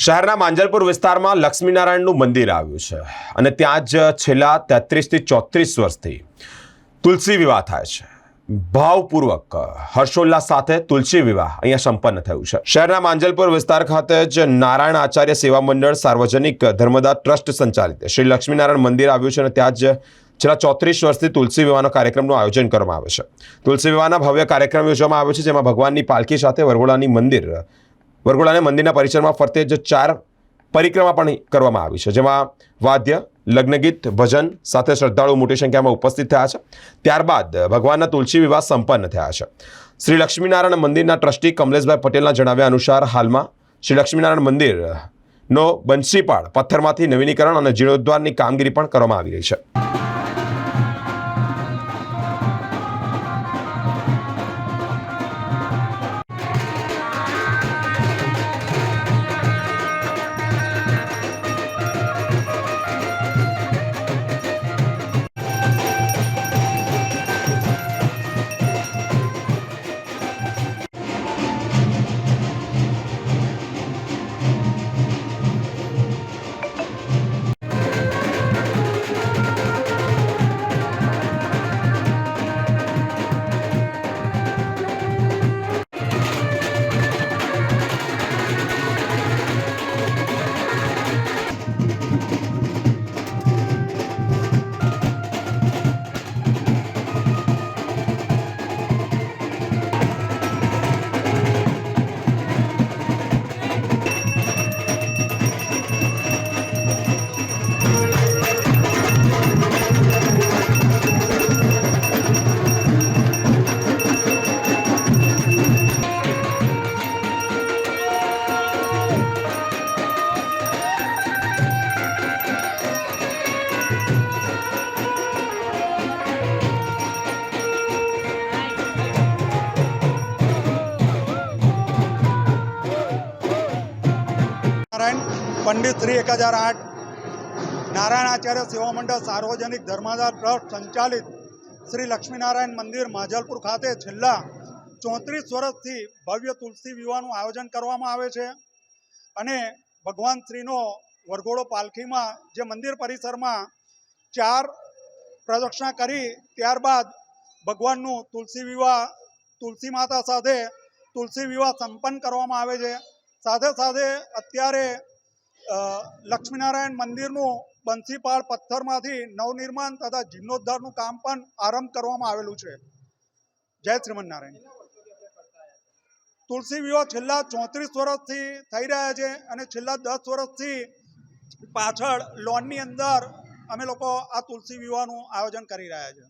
શહેરના માંજલપુર વિસ્તારમાં લક્ષ્મીનારાયણનું મંદિર આવ્યું છે અને ત્યાં જ છેલ્લા તેત્રીસથી ચોત્રીસ વર્ષથી તુલસી વિવાહ થાય છે. ભાવપૂર્વક હર્ષોલ્લાસ સાથે તુલસી વિવાહ અહીંયા સંપન્ન થયું છે. શહેરના માંજલપુર વિસ્તાર ખાતે જ નારાયણ આચાર્ય સેવા મંડળ સાર્વજનિક ધર્મદા ટ્રસ્ટ સંચાલિત શ્રી લક્ષ્મીનારાયણ મંદિર આવ્યું છે અને ત્યાં જ છેલ્લા ચોત્રીસ વર્ષથી તુલસી વિવાહનો કાર્યક્રમનું આયોજન કરવામાં આવે છે. તુલસી વિવાહના ભવ્ય કાર્યક્રમ યોજવામાં આવ્યો છે, જેમાં ભગવાનની પાલખી સાથે વરઘોડાની મંદિર વરઘોડાને મંદિરના પરિસરમાં ફરતે જ ચાર પરિક્રમા પણ કરવામાં આવી છે, જેમાં વાદ્ય, લગ્નગીત, ભજન સાથે શ્રદ્ધાળુઓ મોટી સંખ્યામાં ઉપસ્થિત થયા છે. ત્યારબાદ ભગવાનના તુલસી વિવાહ સંપન્ન થયા છે. શ્રી લક્ષ્મીનારાયણ મંદિરના ટ્રસ્ટી કમલેશભાઈ પટેલના જણાવ્યા અનુસાર હાલમાં શ્રી લક્ષ્મીનારાયણ મંદિરનો બંસીપાળ પથ્થરમાંથી નવીનીકરણ અને જીર્ણોદ્ધારની કામગીરી પણ કરવામાં આવી રહી છે. નારાયણ, પંડિત શ્રી એક હજાર આઠ નારાયણ આચાર્ય સેવા મંડળ સાર્વજનિક ધર્માદાર ટ્રસ્ટ સંચાલિત શ્રી લક્ષ્મીનારાયણ મંદિર માજલપુર ખાતે છેલ્લા ચોત્રીસ વર્ષથી ભવ્ય તુલસી વિવાહનું આયોજન કરવામાં આવે છે. અને ભગવાન શ્રીનો વરઘોડો પાલખીમાં જે મંદિર પરિસરમાં ચાર પ્રદક્ષિણા કરી, ત્યારબાદ ભગવાનનું તુલસી વિવાહ, તુલસી માતા સાથે તુલસી વિવાહ સંપન્ન કરવામાં આવે છે. સાથે સાથે અત્યારે લક્ષ્મીનારાયણ મંદિરનું બંસીપાળ પથ્થરમાંથી નવનિર્માણ તથા જીર્ણોદ્ધારનું કામ પણ આરંભ કરવામાં આવેલું છે. જય શ્રીમન નારાયણ તુલસી વિવાહ છેલ્લા ચોત્રીસ વર્ષથી થઈ રહ્યા છે અને છેલ્લા દસ વર્ષથી પાછળ લોનની અંદર અમે લોકો આ તુલસી વિવાહનું આયોજન કરી રહ્યા છે.